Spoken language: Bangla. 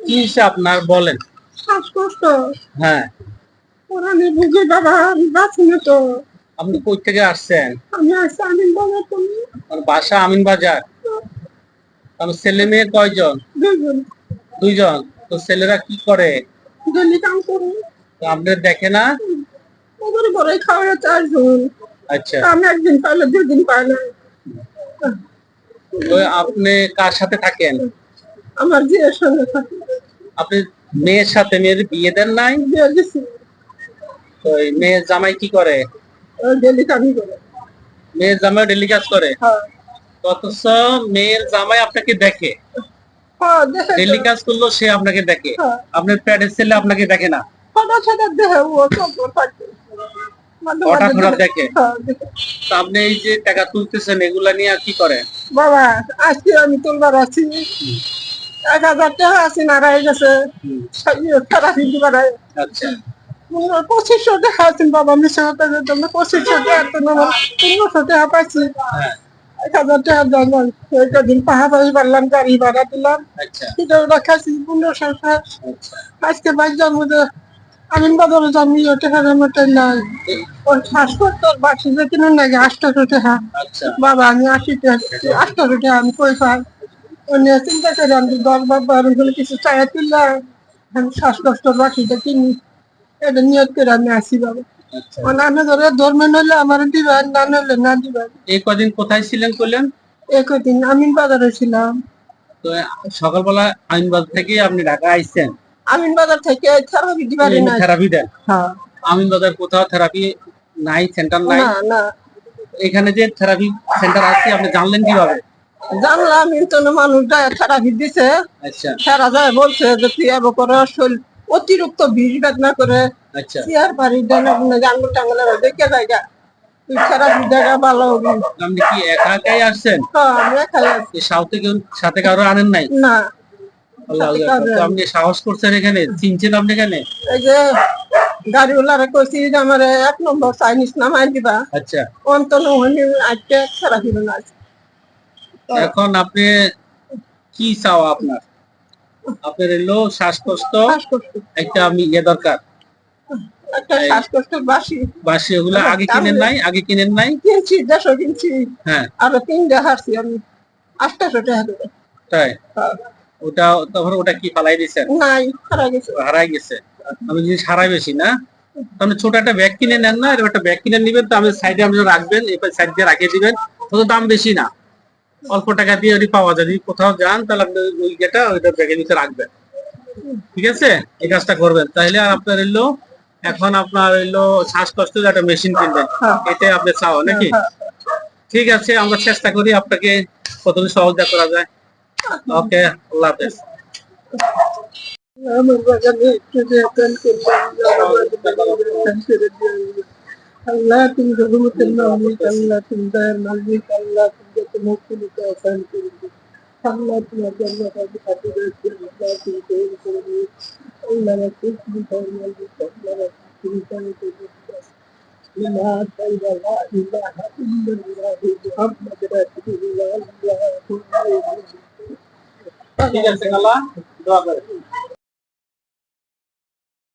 কি আপনার বলেন? শ্বাসকষ্ট। হ্যাঁ। ওরানি বুঝি বাবা আমি তো। আপনি কই থেকে আসছেন? আমি আসছি আমি বাবা তুমি আমার বাসা আমিন বাজার আমার ছেলে মেয়ে কয়জন? দুজন দুইজন। তো ছেলেরা কি করে? ডেলি কাম করি। আপনি দেখে না? ওদের ঘরে খাওয়া চারজন। আচ্ছা। আমি একদিন পাইলে দুদিন পাই না তো আপনি কার সাথে থাকেন? আমার বিয়ের সঙ্গে থাকি। আপনি মেয়ের সাথে মেয়ের বিয়ে দেন নাই? তো মেয়ের জামাই কি করে? ডেলি করে। মেয়ের জামাই ডেলি কাজ করে? হ্যাঁ। অথচ মেয়ের জামাই আপনাকে দেখে। হ্যাঁ ডেলি কাজ করলেও সে আপনাকে দেখে। হ্যাঁ। আপনার প্যাডের ছেলে আপনাকে দেখে না। হঠাৎ হঠাৎ দেখে আপনি এই যে টাকা তুলতেছেন এগুলা নিয়ে কি করেন? বাবা আজকে আমি তুলবার আছি। এক হাজার টাকা আছে গেছে। আচ্ছা। পঁচিশশো টাকা আছেন বাবা মিশে পঁচিশশো টাকা তো আমার পনেরোশো টাকা পাইছি। হ্যাঁ। এক হাজার টাকা পাহাড়ি গাড়ি ভাড়া দিলাম। আচ্ছা। সেটা ওরা খাইছি পনেরোশো টাকা আচ্ছা। আজকে বাইক জন্ম যে আমি বাজারে জন্মি ওটা মতো নাই। ওই হাসপাতাল বাকি যে কিনে নাকি আটশো টাকা। বাবা আমি আশি টাকা আটশো টাকা আমি কই পাই? অন্য চিন্তা করে আমি দশ বলে কিছু চায়া তুললাম আমি শ্বাসকষ্টর বাকিটা কিনি এটা নিয়ত করে আমি আসি বাবা। আচ্ছা। ধরে ধর্মে নইলে আমার দিবেন না নইলে না দিবেন। এই কদিন কোথায় ছিলেন করলেন একদিন আমি বাজারে ছিলাম। তো সকালবেলা থেকে আপনি ঢাকা আইছেন? আমিন বাজার থেকে থেরাপি দিবারি না থেরাপি দেন? হ্যাঁ। আমিন বাজার কোথাও থেরাপি নাই সেন্টার নাই? না না। এখানে যে থেরাপি সেন্টার আছে আপনি জানলেন কীভাবে? জানলাম থেরাপি দিছে। আচ্ছা। যায় বলছে যে তুই এবার করে শরীর অতিরিক্ত বিষ বেদনা করে চেয়ার পারি ডানা টাঙ্গুল দেখে জায়গা তুই থেরাপি জায়গা ভালো হবে। আপনি কি একা একাই আসছেন? হ্যাঁ আমি একাই আছি। এই সাথে কেউ সাথে কারও আনেন নাই? না। আপনি সাহস করছেন এখানে চিনছেন আপনি এখানে? এই যে গাড়িওয়ালারা কইছি যে আমার এক নম্বর চাইনিজ নামাই দিবা। আচ্ছা। অন্তন হইনি আজকে থেরাপি এখন আপনি কি চাও আপনার? আপনার এলো শ্বাসকষ্ট একটা আমি ইয়ে দরকার। একটা বাসি। বাসি ওগুলো আগে কিনেন নাই আগে কিনেন নাই। কিনছি দেড়শো কিনছি। হ্যাঁ। আরও তিনটা হারছি আমি। আটটাশো টাকা তাই? ওটা তখন ওটা কি ফালাই দিয়েছেন নাই হারা গেছে। হারাই গেছে। আমি জিনিস হারাই বেশি না। তাহলে ছোট একটা ব্যাগ কিনে নেন না এরকম একটা ব্যাগ কিনে নিবেন তো আমি সাইডে আপনি রাখবেন সাইড দিয়ে রাখিয়ে দিবেন। তত দাম বেশি না। অল্প টাকা দিয়ে ওটি পাওয়া যায় যদি কোথাও যান তাহলে আপনি ওই ইয়েটা ওইটা ব্যাগের ভিতরে রাখবেন। ঠিক আছে? এই কাজটা করবেন। তাহলে আর আপনার এলো এখন আপনার এলো শ্বাসকষ্ট একটা মেশিন কিনবেন। হ্যাঁ। এটাই আপনি চাও নাকি? হ্যাঁ। ঠিক আছে আমরা চেষ্টা করি আপনাকে কতদিন সহযোগিতা করা যায়। ওকে আল্লাহ হাফেজ। আমার বাগানে একটু আকাল করলাম। আল্লাহ তুমি রহমতের মালিক আল্লাহ তুমি দয়ার মালিক আল্লাহ মুক্তিকে অশান্তি সংলাপীয় জন্য তাকে সাথে রয়েছে বিদ্যার্থী ঠিক আছে কালা দোয়া করে।